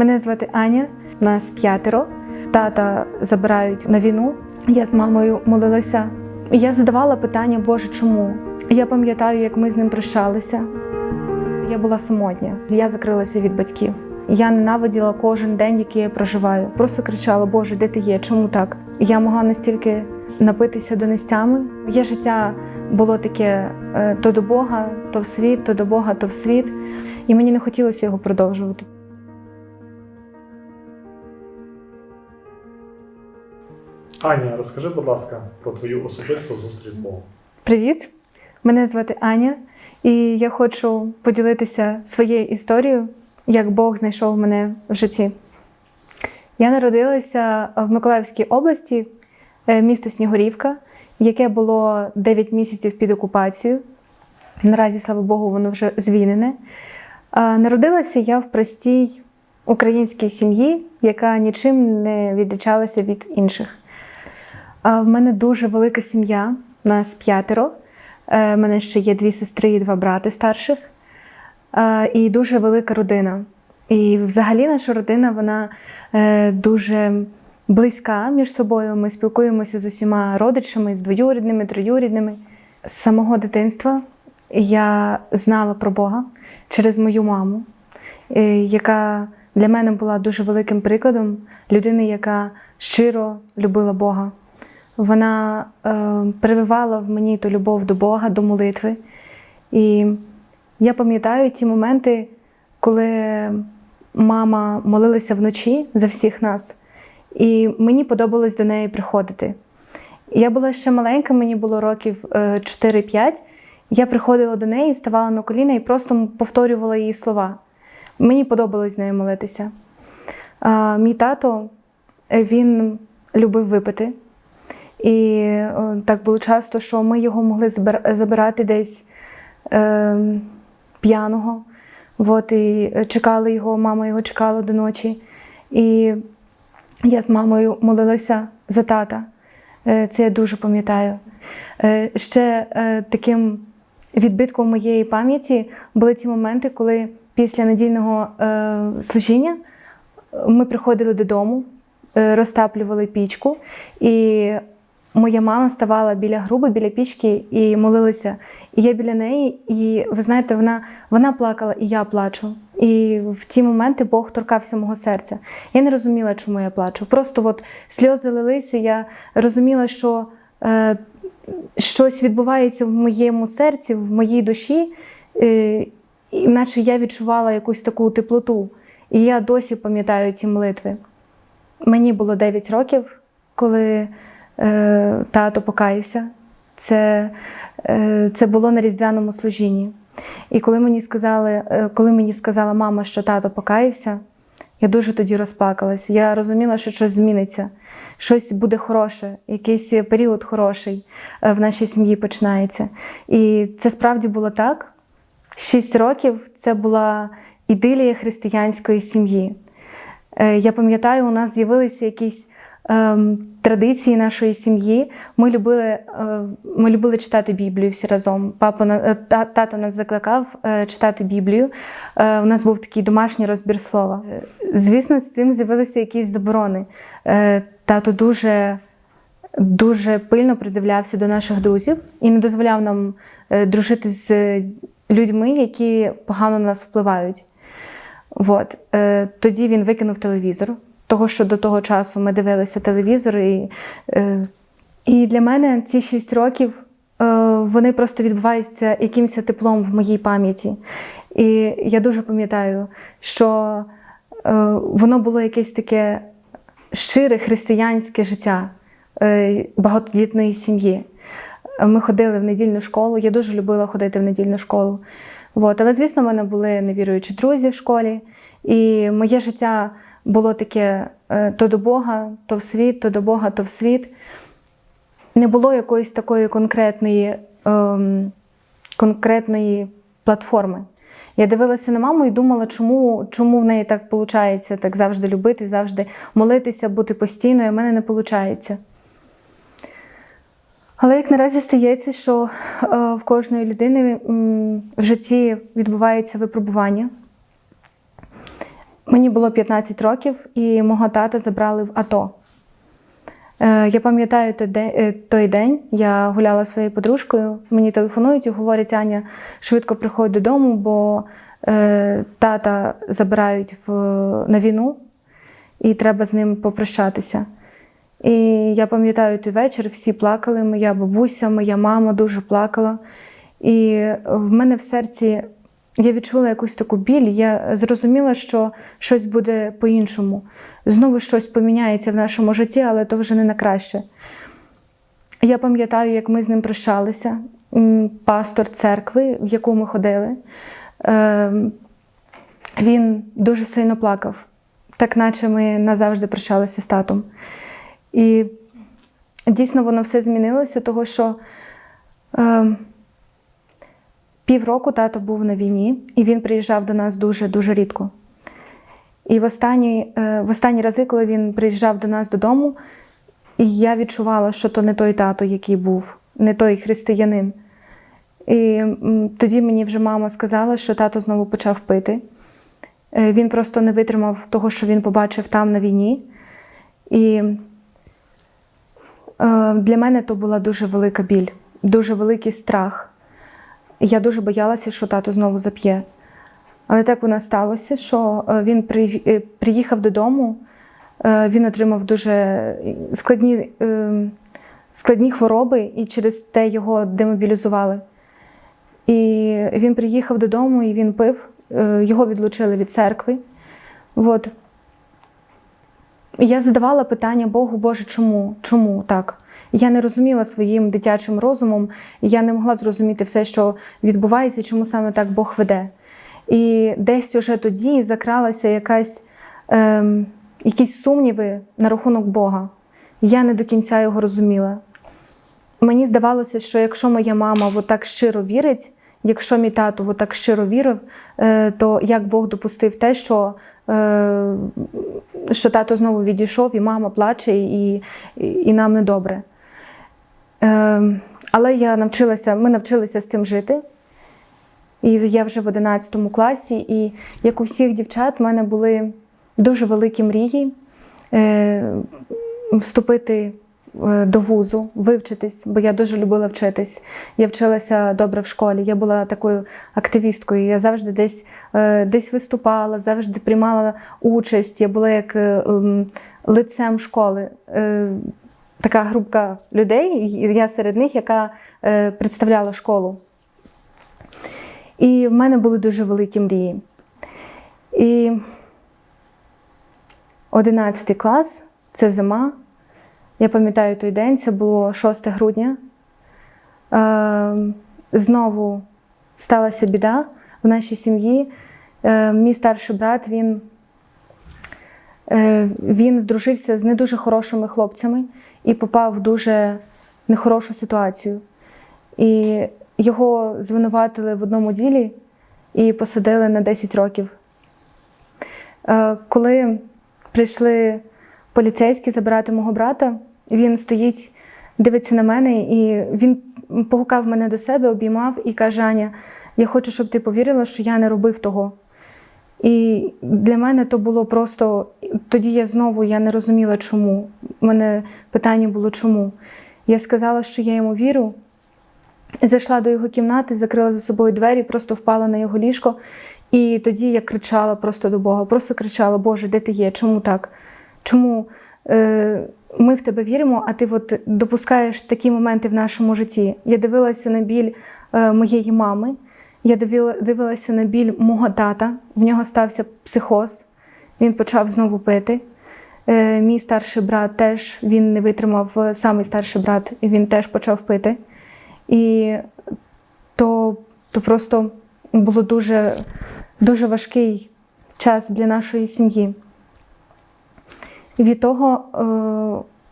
Мене звати Аня, нас п'ятеро. Тата забирають на війну. Я з мамою молилася. Я задавала питання, Боже, чому? Я пам'ятаю, як ми з ним прощалися. Я була самотня. Я закрилася від батьків. Я ненавиділа кожен день, який я проживаю. Просто кричала: Боже, де ти є? Чому так? Я могла настільки напитися донестями. Моє життя було таке е, то до Бога, то в світ, то до Бога, то в світ. І мені не хотілося його продовжувати. Аня, розкажи, будь ласка, про твою особисту зустріч з Богом. Привіт! Мене звати Аня, і я хочу поділитися своєю історією, як Бог знайшов мене в житті. Я народилася в Миколаївській області, е, місто Снігурівка, яке було 9 місяців під окупацією. Наразі, слава Богу, воно вже звільнене. Народилася я в простій українській сім'ї, яка нічим не відрізнялася від інших. А В мене дуже велика сім'я, нас п'ятеро. Е, У мене ще є дві сестри і два брати старших. Е, І дуже велика родина. І взагалі наша родина вона е, дуже близька між собою. Ми спілкуємося з усіма родичами, з двоюрідними, троюрідними. З самого дитинства я знала про Бога через мою маму, е, яка для мене була дуже великим прикладом людини, яка щиро любила Бога. Вона е, прививала в мені ту любов до Бога, до молитви. І я пам'ятаю ті моменти, коли мама молилася вночі за всіх нас, і мені подобалось до неї приходити. Я була ще маленька, мені було років е, 4-5. Я приходила до неї, ставала на коліна і просто повторювала її слова. Мені подобалось з нею молитися. Мій тато е, він любив випити. І так було часто, що ми його могли забирати десь е, п'яного. От, і чекали його, мама його чекала до ночі. І я з мамою молилася за тата. Е, Це я дуже пам'ятаю. Е, Ще е, таким відбитком моєї пам'яті були ті моменти, коли після недільного е, служіння ми приходили додому, е, розтаплювали пічку, і моя мама ставала біля груби, біля пічки і молилася. І я біля неї, і ви знаєте, вона, вона плакала, і я плачу. І в ті моменти Бог торкався мого серця. Я не розуміла, чому я плачу. Просто от сльози лилися, я розуміла, що е, щось відбувається в моєму серці, в моїй душі, е, і наче я відчувала якусь таку теплоту. І я досі пам'ятаю ці молитви. Мені було 9 років, коли тато покаявся. Це, е, це було на різдвяному служінні. І коли мені сказали, е, коли мені сказала мама, що тато покаявся, я дуже тоді розплакалася. Я розуміла, що щось зміниться, щось буде хороше, якийсь період хороший е, в нашій сім'ї починається. І це справді було так. Шість років це була ідилія християнської сім'ї. Е, Я пам'ятаю, у нас з'явилися якісь традиції нашої сім'ї. Ми любили, е, ми любили читати Біблію всі разом. Папа е, тато нас закликав е, читати Біблію. У нас був такий домашній розбір слова. Звісно, з цим з'явилися якісь заборони. Тато дуже дуже пильно придивлявся до наших друзів і не дозволяв нам дружити з людьми, які погано на нас впливають. От. Тоді він викинув телевізор, того що до того часу ми дивилися телевізор. І, е, і для мене ці шість років е, вони просто відбуваються якимось теплом в моїй пам'яті. І я дуже пам'ятаю, що е, воно було якесь таке щире християнське життя багатодітної сім'ї. Ми ходили в недільну школу. Я дуже любила ходити в недільну школу. От. Але, звісно, в мене були невіруючі друзі в школі, і моє життя було таке е, то до Бога, то в світ, то до Бога, то в світ. Не було якоїсь такої конкретної, ем, конкретної платформи. Я дивилася на маму і думала, чому, чому в неї так виходить, так завжди любити, завжди молитися, бути постійною, а в мене не виходить. Але як наразі стається, що е, в кожної людини в житті відбуваються випробування. Мені було 15 років, і мого тата забрали в АТО. Е, Я пам'ятаю е, той день, я гуляла своєю подружкою, мені телефонують і говорять, Аня, швидко приходь додому, бо е, тата забирають в, на війну, і треба з ним попрощатися. І я пам'ятаю той вечір, всі плакали, моя бабуся, моя мама дуже плакала. І в мене в серці я відчула якусь таку біль. Я зрозуміла, що щось буде по-іншому. Знову щось поміняється в нашому житті, але то вже не на краще. Я пам'ятаю, як ми з ним прощалися, пастор церкви, в яку ми ходили. е, Він дуже сильно плакав, так наче ми назавжди прощалися з татом. І дійсно воно все змінилося, того що е, півроку тато був на війні, і він приїжджав до нас дуже-дуже рідко. І в останні, е, в останні рази, коли він приїжджав до нас додому, я відчувала, що то не той тато, який був, не той християнин. І тоді мені вже мама сказала, що тато знову почав пити. Е, Він просто не витримав того, що він побачив там на війні. І е, для мене то була дуже велика біль, дуже великий страх. Я дуже боялася, що тато знову зап'є. Але так воно сталося, що е, він е, приїхав додому, е, він отримав дуже складні, складні хвороби, і через те його демобілізували. І він приїхав додому і він пив, його відлучили від церкви. От. Я задавала питання Богу, Боже, чому? Чому так? Я не розуміла своїм дитячим розумом, і я не могла зрозуміти все, що відбувається, чому саме так Бог веде. І десь уже тоді закралася якась, ем, якісь сумніви на рахунок Бога. Я не до кінця його розуміла. Мені здавалося, що якщо моя мама отак щиро вірить, якщо мій тато отак щиро вірив, е, то як Бог допустив те, що, е, що тато знову відійшов, і мама плаче, і, і, і нам недобре. Е, але я навчилася, ми навчилися з цим жити. І я вже в 11 класі, і як у всіх дівчат, в мене були дуже великі мрії е, вступити е, до вузу, вивчитись, бо я дуже любила вчитись. Я вчилася добре в школі. Я була такою активісткою. Я завжди десь, е, десь виступала, завжди приймала участь. Я була як ем, лицем школи. Така групка людей, я серед них, яка е, представляла школу. І в мене були дуже великі мрії. І 11 клас це зима. Я пам'ятаю той день, це було 6 грудня. Е, знову сталася біда в нашій сім'ї. Е, мій старший брат він, він здружився з не дуже хорошими хлопцями і попав в дуже нехорошу ситуацію. І його звинуватили в одному ділі і посадили на 10 років. Е, Коли прийшли поліцейські забирати мого брата, він стоїть, дивиться на мене, і він погукав мене до себе, обіймав і каже: Аня, я хочу, щоб ти повірила, що я не робив того. І для мене то було просто тоді я знову я не розуміла, чому. У мене питання було чому. Я сказала, що я йому вірю. Зайшла до його кімнати, закрила за собою двері, просто впала на його ліжко. І тоді я кричала просто до Бога, просто кричала: Боже, де ти є? Чому так? Чому е, ми в тебе віримо, а ти от допускаєш такі моменти в нашому житті? Я дивилася на біль е, моєї мами, я дивилася на біль мого тата, в нього стався психоз, він почав знову пити. Е, мій старший брат теж він не витримав, е, самий старший брат, і він теж почав пити. І то, то просто було дуже, дуже важкий час для нашої сім'ї. Від того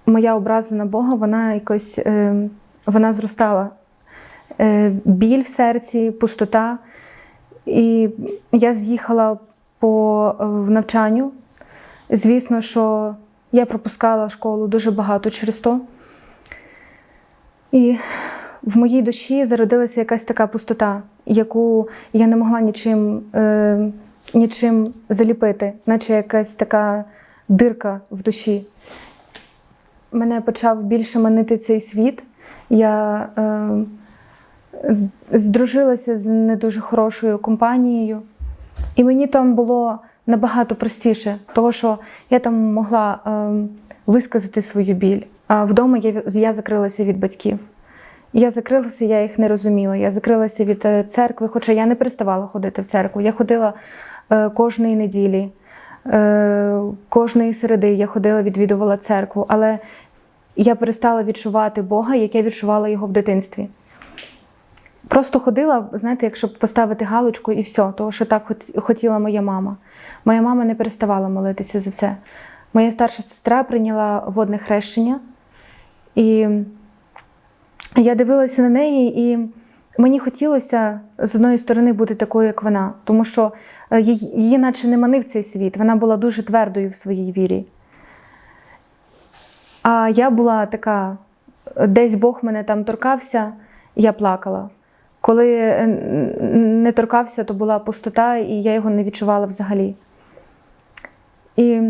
е, моя образа на Бога, вона якось е, вона зростала. Е, біль в серці, пустота. І я з'їхала по е, навчанню. Звісно, що я пропускала школу дуже багато через то. І в моїй душі зародилася якась така пустота, яку я не могла нічим е, нічим заліпити, наче якась така дирка в душі. Мене почав більше манити цей світ. Я е, здружилася з не дуже хорошою компанією, і мені там було набагато простіше, тому що я там могла е, висказати свою біль. А вдома я, я закрилася від батьків. Я закрилася, я їх не розуміла. Я закрилася від е, церкви, хоча я не переставала ходити в церкву. Я ходила е, кожної неділі, е, кожної середи я ходила, відвідувала церкву, але я перестала відчувати Бога, як я відчувала його в дитинстві. Просто ходила, знаєте, якщо поставити галочку і все, того, що так хотіла моя мама. Моя мама не переставала молитися за це. Моя старша сестра прийняла водне хрещення, і я дивилася на неї, і мені хотілося з одної сторони бути такою, як вона, тому що е, її, її наче не манив цей світ. Вона була дуже твердою в своїй вірі. А я була така, десь Бог мене там торкався, я плакала. Коли е, не торкався, то була пустота, і я його не відчувала взагалі. І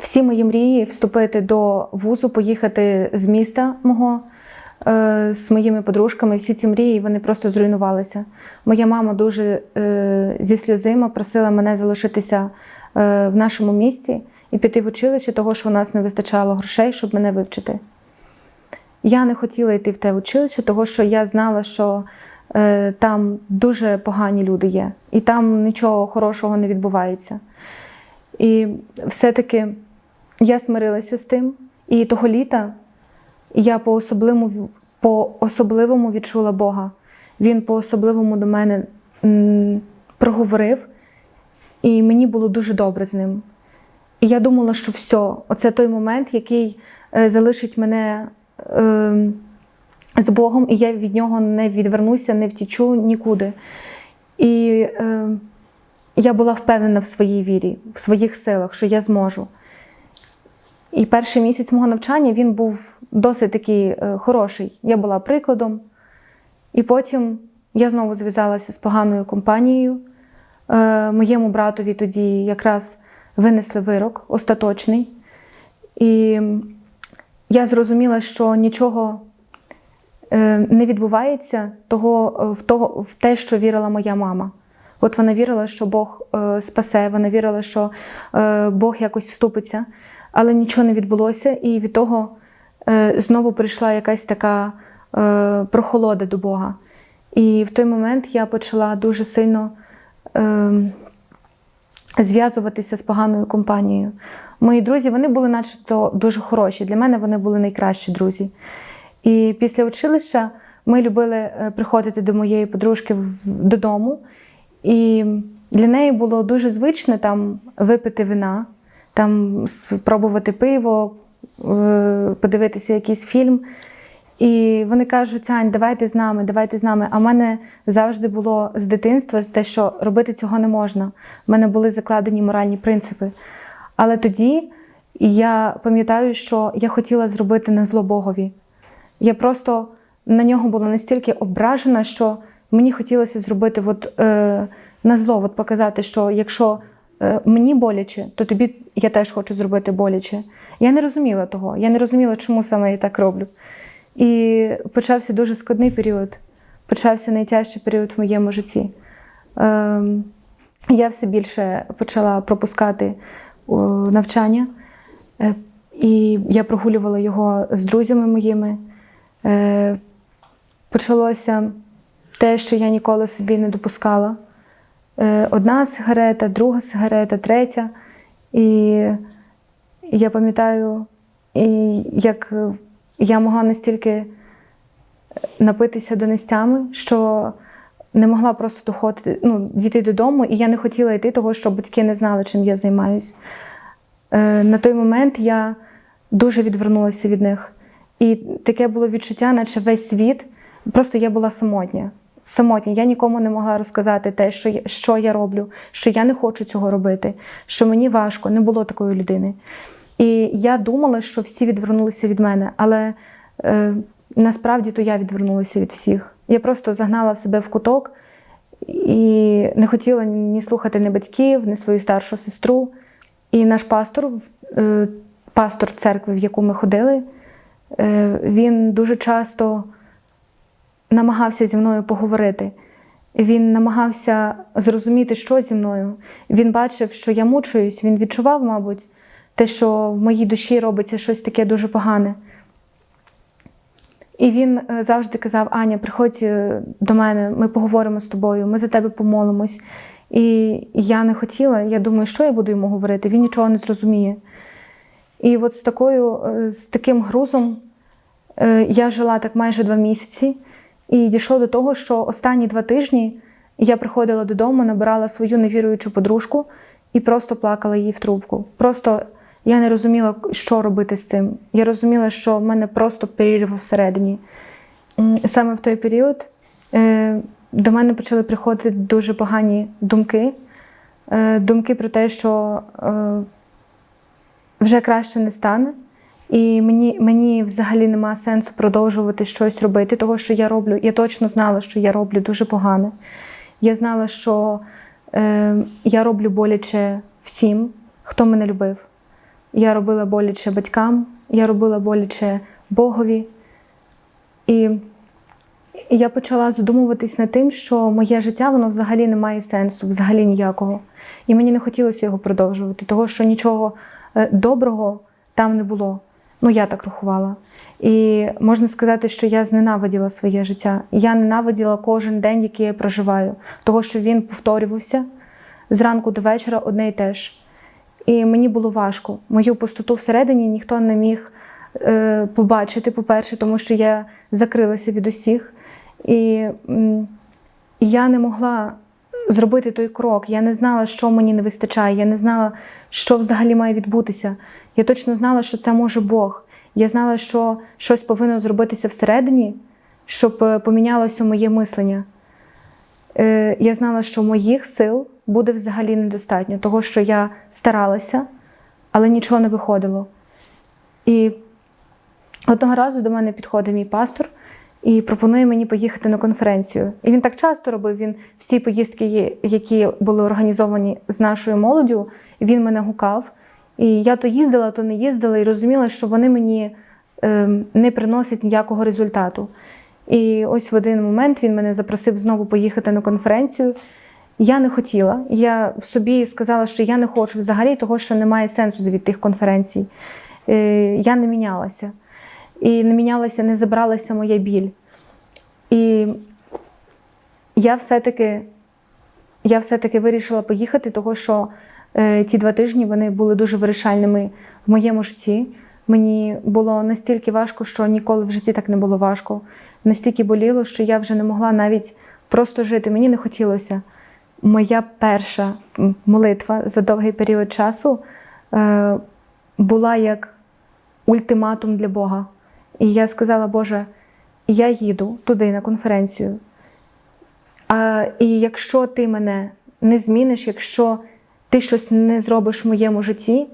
всі мої мрії вступити до вузу, поїхати з міста мого е, з моїми подружками, всі ці мрії вони просто зруйнувалися. Моя мама дуже е, зі сльозима просила мене залишитися в нашому місті і піти в училище, того що у нас не вистачало грошей, щоб мене вивчити. Я не хотіла йти в те училище, того що я знала, що е, там дуже погані люди є, і там нічого хорошого не відбувається. І все-таки я смирилася з тим. І того літа я по особливому, по особливому відчула Бога. Він по особливому до мене проговорив, і мені було дуже добре з ним. І я думала, що все, оце той момент, який е, залишить мене з Богом, і я від нього не відвернуся, не втічу нікуди. І е, я була впевнена в своїй вірі, в своїх силах, що я зможу. І перший місяць мого навчання він був досить такий е, хороший. Я була прикладом. І потім я знову зв'язалася з поганою компанією. Е, моєму братові тоді якраз винесли вирок остаточний. І я зрозуміла, що нічого е, не відбувається того, е, в, того, в те, що вірила моя мама. От вона вірила, що Бог е, спасе, вона вірила, що Бог якось вступиться, але нічого не відбулося, і від того знову прийшла якась така прохолода до Бога. І в той момент я почала дуже сильно е, зв'язуватися з поганою компанією. Мої друзі вони були начебто дуже хороші. Для мене вони були найкращі друзі. І після училища ми любили е, приходити до моєї подружки додому. І для неї було дуже звично там випити вина, там спробувати пиво, е, подивитися якийсь фільм. І вони кажуть, Ань, давайте з нами, давайте з нами. А в мене завжди було з дитинства те, що робити цього не можна. У мене були закладені моральні принципи. Але тоді я пам'ятаю, що я хотіла зробити на зло Богові. Я просто на нього була настільки ображена, що мені хотілося зробити от, е, на зло, от показати, що якщо е, мені боляче, то тобі я теж хочу зробити боляче. Я не розуміла того, я не розуміла, чому саме я так роблю. І почався дуже складний період, почався найтяжчий період в моєму житті. Ем, я все більше почала пропускати навчання, е, і я прогулювала його з друзями моїми. Е, Почалося те, що я ніколи собі не допускала. Е, Одна сигарета, друга сигарета, третя. І я пам'ятаю, як я могла настільки напитися донестями, що не могла просто доходити, ну, дійти додому, і я не хотіла йти, того, що батьки не знали, чим я займаюсь. Е, На той момент я дуже відвернулася від них. І таке було відчуття, наче весь світ, просто я була самотня. Самотня. Я нікому не могла розказати те, що я, що я роблю, що я не хочу цього робити, що мені важко, не було такої людини. І я думала, що всі відвернулися від мене, але е, насправді то я відвернулася від всіх. Я просто загнала себе в куток і не хотіла ні слухати ні батьків, ні свою старшу сестру. І наш пастор, е, пастор церкви, в яку ми ходили, е, він дуже часто намагався зі мною поговорити. Він намагався зрозуміти, що зі мною. Він бачив, що я мучуюсь, він відчував, мабуть, те, що в моїй душі робиться щось таке дуже погане. І він е, завжди казав: Аня, приходь е, до мене, ми поговоримо з тобою, ми за тебе помолимось. І я не хотіла, я думаю, що я буду йому говорити, він нічого не зрозуміє. І от з, такою, е, з таким грузом я жила так майже два місяці, і дійшло до того, що останні два тижні я приходила додому, набирала свою невіруючу подружку і просто плакала їй в трубку. Просто я не розуміла, що робити з цим. Я розуміла, що в мене просто перерив всередині. Саме в той період е, до мене почали приходити дуже погані думки. Е, думки про те, що е, вже краще не стане. І мені, мені взагалі нема сенсу продовжувати щось робити, того, що я роблю. Я точно знала, що я роблю дуже погане. Я знала, що я роблю боляче всім, хто мене любив. Я робила боляче батькам, я робила боляче Богові. І я почала задумуватись над тим, що моє життя воно взагалі не має сенсу, взагалі ніякого. І мені не хотілося його продовжувати, того що нічого е, доброго там не було. Ну, я так рахувала. І можна сказати, що я зненавиділа своє життя. Я ненавиділа кожен день, який я проживаю, того, що він повторювався зранку до вечора одне і те ж. І мені було важко. Мою пустоту всередині ніхто не міг е, побачити, по-перше, тому що я закрилася від усіх. І я не могла зробити той крок. Я не знала, що мені не вистачає. Я не знала, що взагалі має відбутися. Я точно знала, що це може Бог. Я знала, що щось повинно зробитися всередині, щоб е, помінялося моє мислення. Е, Я знала, що моїх сил буде взагалі недостатньо, того, що я старалася, але нічого не виходило. І одного разу до мене підходить мій пастор і пропонує мені поїхати на конференцію. І він так часто робив. Він всі поїздки, які були організовані з нашою молоддю, він мене гукав. І я то їздила, то не їздила, і розуміла, що вони мені ем, не приносять ніякого результату. І ось в один момент він мене запросив знову поїхати на конференцію. Я не хотіла. Я в собі сказала, що я не хочу взагалі, того, що немає сенсу від тих конференцій. Е, Я не мінялася. І не мінялася, не забралася моя біль. І я все-таки, я все-таки вирішила поїхати, того що е, ті два тижні вони були дуже вирішальними в моєму житті. Мені було настільки важко, що ніколи в житті так не було важко. Настільки боліло, що я вже не могла навіть просто жити. Мені не хотілося. Моя перша молитва за довгий період часу е, була як ультиматум для Бога. І я сказала, Боже, я їду туди на конференцію. А, і якщо ти мене не зміниш, якщо ти щось не зробиш в моєму житті,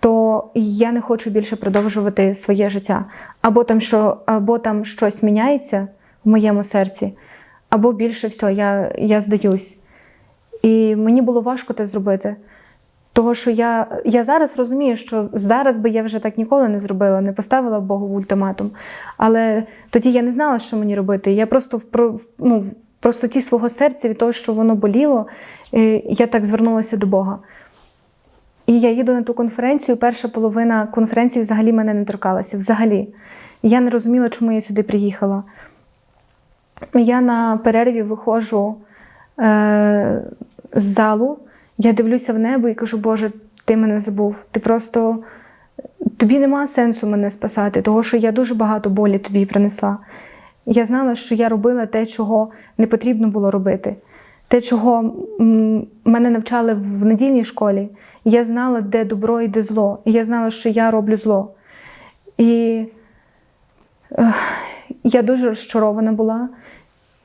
то я не хочу більше продовжувати своє життя. Або там, що, або там щось міняється в моєму серці, або більше все, я, я здаюсь. І мені було важко це зробити. Того, що я, я зараз розумію, що зараз би я вже так ніколи не зробила, не поставила Богу ультиматум. Але тоді я не знала, що мені робити. Я просто в, ну, в простоті свого серця від того, що воно боліло, е, я так звернулася до Бога. І я їду на ту конференцію. Перша половина конференції взагалі мене не торкалася. Взагалі. Я не розуміла, чому я сюди приїхала. Я на перерві виходжу е, з залу, я дивлюся в небо і кажу, Боже, ти мене забув. Ти просто тобі нема сенсу мене спасати, тому що я дуже багато болі тобі принесла. Я знала, що я робила те, чого не потрібно було робити, те, чого мене навчали в недільній школі. Я знала, де добро і де зло. І я знала, що я роблю зло. І ех, я дуже розчарована була.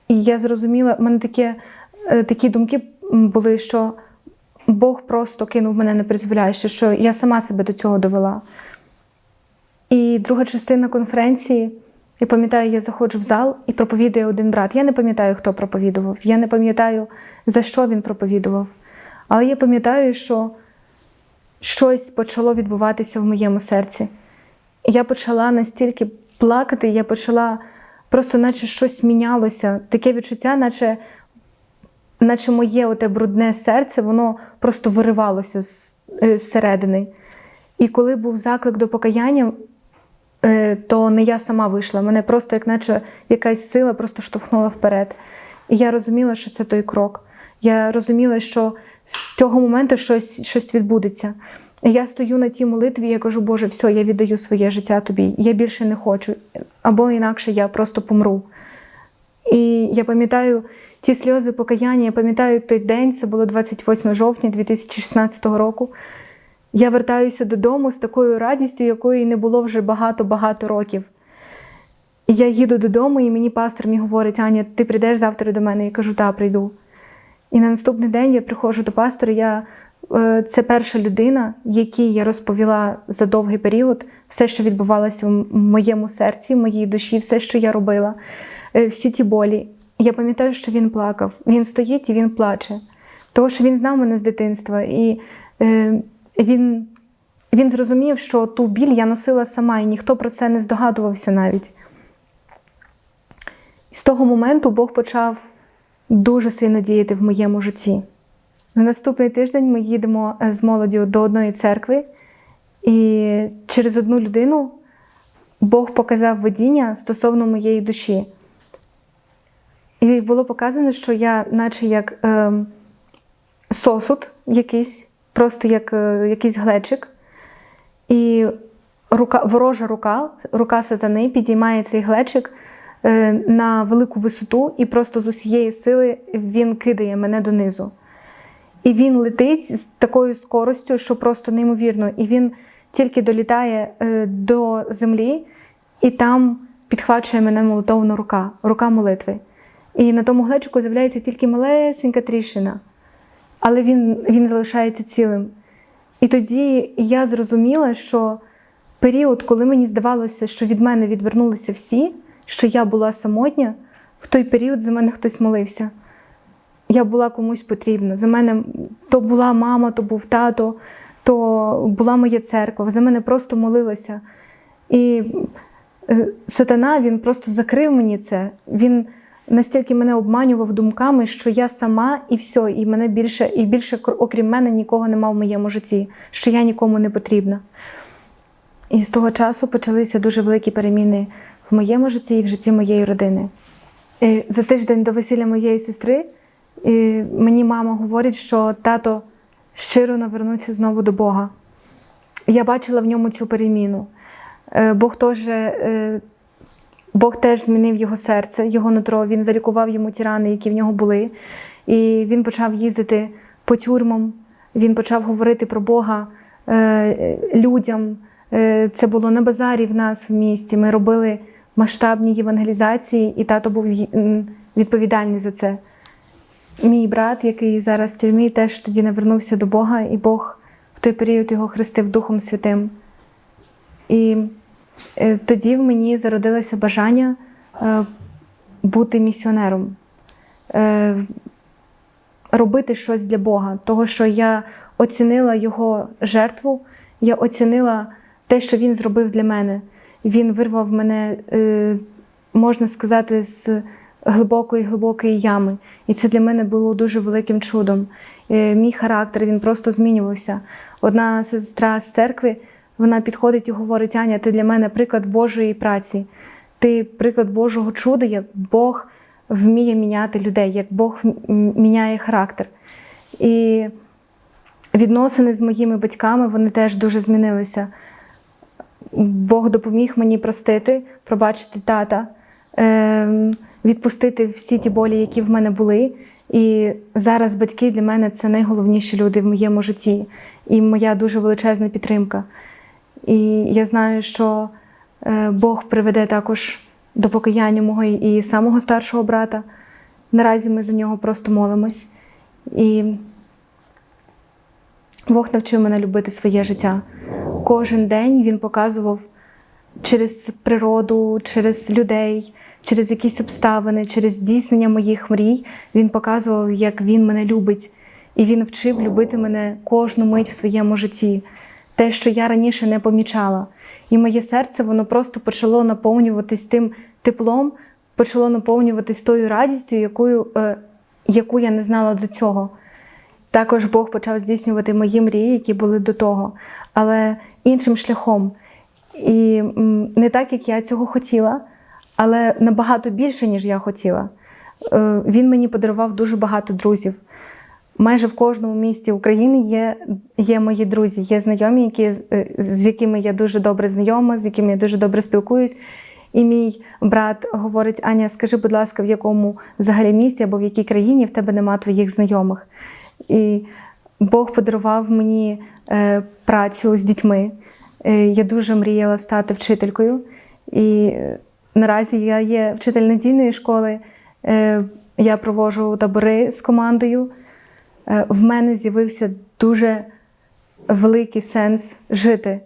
І я зрозуміла, в мене такі, е, такі думки були, що Бог просто кинув мене напризволяще, що я сама себе до цього довела. І друга частина конференції Я пам'ятаю, я заходжу в зал і проповідує один брат. Я не пам'ятаю, хто проповідував. Я не пам'ятаю, за що він проповідував. Але я пам'ятаю, що щось почало відбуватися в моєму серці. Я почала настільки плакати, я почала просто, наче щось мінялося. Таке відчуття, наче, наче моє оте брудне серце, воно просто виривалося з, е, зсередини. І коли був заклик до покаяння, е, то не я сама вийшла. Мене просто, як наче якась сила, просто штовхнула вперед. І я розуміла, що це той крок. Я розуміла, що з цього моменту щось, щось відбудеться. Я стою на тій молитві, я кажу, Боже, все, я віддаю своє життя тобі. Я більше не хочу. Або інакше я просто помру. І я пам'ятаю ті сльози покаяння, я пам'ятаю той день, це було 28 жовтня 2016 року. Я вертаюся додому з такою радістю, якої не було вже багато-багато років. І я їду додому, і мені пастор мій говорить: Аня, ти прийдеш завтра до мене? Я кажу, так, прийду. І на наступний день я приходжу до пастора. Я, це перша людина, якій я розповіла за довгий період все, що відбувалося в моєму серці, в моїй душі, все, що я робила, е, всі ті болі. Я пам'ятаю, що він плакав. Він стоїть і він плаче. Тому що він знав мене з дитинства. І е, він, він зрозумів, що ту біль я носила сама, і ніхто про це не здогадувався навіть. І з того моменту Бог почав дуже сильно діяти в моєму житті. На наступний тиждень ми їдемо е, з молоддю до одної церкви, і через одну людину Бог показав видіння стосовно моєї душі. І було показано, що я, наче як е, сосуд якийсь, просто як е, якийсь глечик, і рука, ворожа рука, рука сатани підіймає цей глечик е, на велику висоту, і просто з усієї сили він кидає мене донизу. І він летить з такою скоростю, що просто неймовірно. І він тільки долітає е, до землі, і там підхвачує мене молитовна рука, рука молитви. І на тому глечику з'являється тільки малесенька тріщина, але він, він залишається цілим. І тоді я зрозуміла, що період, коли мені здавалося, що від мене відвернулися всі, що я була самотня, в той період за мене хтось молився. Я була комусь потрібна. За мене то була мама, то був тато, то була моя церква. За мене просто молилася. І е, сатана він просто закрив мені це. Він настільки мене обманював думками, що я сама і все, і мене більше, і більше, окрім мене, нікого нема в моєму житті, що я нікому не потрібна. І з того часу почалися дуже великі переміни в моєму житті і в житті моєї родини. І за тиждень до весілля моєї сестри і мені мама говорить, що тато щиро навернувся знову до Бога. Я бачила в ньому цю переміну. Е, Бог теж, е, Бог теж змінив його серце, його нутро. Він залікував йому ті рани, які в нього були. І він почав їздити по тюрмам, він почав говорити про Бога е, людям. Це було на базарі в нас в місті. Ми робили масштабні євангелізації, і тато був відповідальний за це. Мій брат, який зараз в тюрмі, теж тоді навернувся до Бога, і Бог в той період його хрестив Духом Святим. І е, тоді в мені зародилося бажання е, бути місіонером, е, робити щось для Бога, того, що я оцінила його жертву, я оцінила те, що він зробив для мене. Він вирвав мене, можна сказати, з глибокої глибокої ями. І це для мене було дуже великим чудом. Е, Мій характер він просто змінювався. Одна сестра з церкви вона підходить і говорить: Аня, ти для мене приклад Божої праці. Ти приклад Божого чуда, як Бог вміє міняти людей, як Бог міняє характер. І відносини з моїми батьками вони теж дуже змінилися. Бог допоміг мені простити, пробачити тата, ем, відпустити всі ті болі, які в мене були. І зараз батьки для мене це найголовніші люди в моєму житті, і моя дуже величезна підтримка. І я знаю, що е, Бог приведе також до покаяння мого і самого старшого брата. Наразі ми за нього просто молимось. І Бог навчив мене любити своє життя. Кожен день він показував через природу, через людей, через якісь обставини, через здійснення моїх мрій. Він показував, як він мене любить, і він вчив любити мене кожну мить в своєму житті. Те, що я раніше не помічала. І моє серце воно просто почало наповнюватись тим теплом, почало наповнюватись тою радістю, якою, е, яку я не знала до цього. Також Бог почав здійснювати мої мрії, які були до того, але іншим шляхом. І не так, як я цього хотіла, але набагато більше, ніж я хотіла. Е, Він мені подарував дуже багато друзів. Майже в кожному місті України є, є мої друзі, є знайомі, які, е, з якими я дуже добре знайома, з якими я дуже добре спілкуюсь. І мій брат говорить: Аня, скажи, будь ласка, в якому взагалі місті або в якій країні в тебе нема твоїх знайомих. І Бог подарував мені е, працю з дітьми. Е, я дуже мріяла стати вчителькою. І е, наразі я є вчитель недільної школи. Е, я проводжу табори з командою. Е, в мене з'явився дуже великий сенс жити.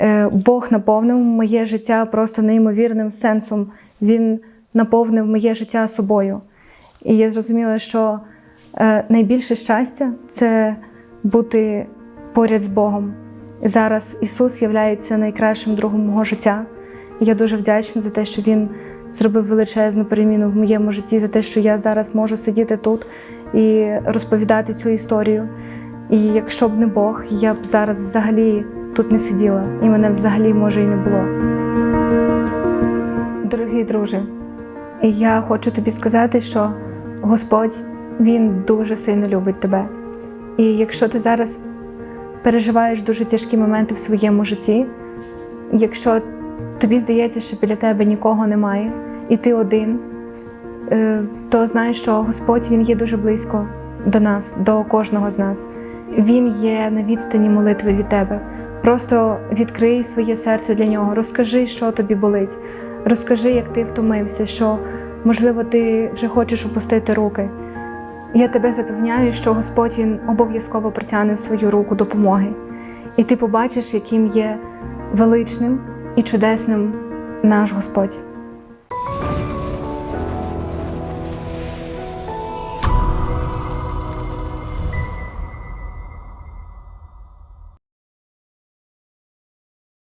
Е, Бог наповнив моє життя просто неймовірним сенсом. Він наповнив моє життя собою. І я зрозуміла, що найбільше щастя це бути поряд з Богом. Зараз Ісус є найкращим другом мого життя. Я дуже вдячна за те, що Він зробив величезну переміну в моєму житті, за те, що я зараз можу сидіти тут і розповідати цю історію. І якщо б не Бог, я б зараз взагалі тут не сиділа, і мене взагалі може і не було. Дорогий друже, я хочу тобі сказати, що Господь Він дуже сильно любить тебе. І якщо ти зараз переживаєш дуже тяжкі моменти в своєму житті, якщо тобі здається, що біля тебе нікого немає, і ти один, е, то знай, що Господь Він є дуже близько до нас, до кожного з нас. Він є на відстані молитви від тебе. Просто відкрий своє серце для нього, розкажи, що тобі болить. Розкажи, як ти втомився, що, можливо, ти вже хочеш опустити руки. Я тебе запевняю, що Господь Він обов'язково протягне свою руку допомоги. І ти побачиш, яким є величним і чудесним наш Господь.